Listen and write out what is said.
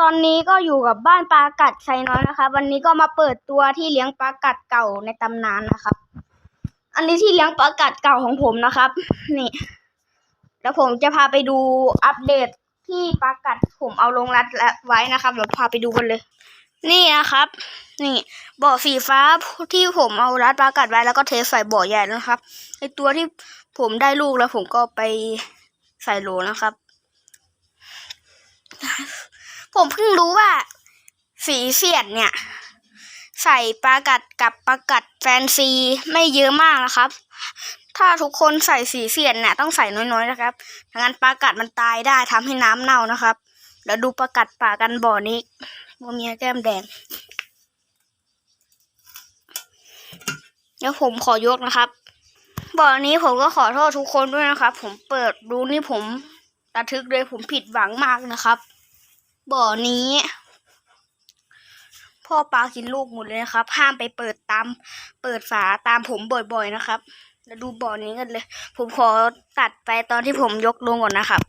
ตอนนี้ก็อยู่กับบ้านปลากัดไซน้อยนะครับ วันนี้ก็มาเปิดตัวที่เลี้ยงปลากัดเก่าในตำนานนะครับ อันนี้ที่เลี้ยงปลากัดเก่าของผมนะครับ นี่ แล้วผมจะพาไปดูอัปเดตที่ปลากัดผมเอาลงรัดไว้นะครับเดี๋ยวพาไปดูกันเลย นี่นะครับ นี่บ่อสีฟ้าที่ผมเอารัดปลากัดไว้แล้วก็เทใส่บ่อใหญ่นะครับไอตัวที่ผมได้ลูกแล้วผมก็ไปใส่โหลนะครับ ผมเพิ่งรู้ว่าสีเสียดเนี่ย ใส่ปลากัดกับปลากัดแฟนซีไม่เยอะมากนะครับ ถ้าทุกคนใส่สีเสียดเนี่ยต้องใส่น้อยๆนะครับไม่งั้นปลากัดมันตายได้ทำให้น้ำเน่านะครับแล้วดูปลากัดป่ากันบ่อนี้มัวเมียแก้มแดงเดี๋ยวผมขอยกนะครับบ่อนี้ผมก็ขอโทษทุกคนด้วยนะครับ ผมเปิดดูนี่ผมระทึกเลยผมผิดหวังมากนะครับ บ่อนี้ พ่อปลากินลูกหมดเลยนะครับ ห้ามไปเปิดตาม เปิดฝาตามผมบ่อยๆนะครับแล้วดูบ่อนี้กันเลย ผมขอตัดไปตอนที่ผมยกลงก่อนนะครับ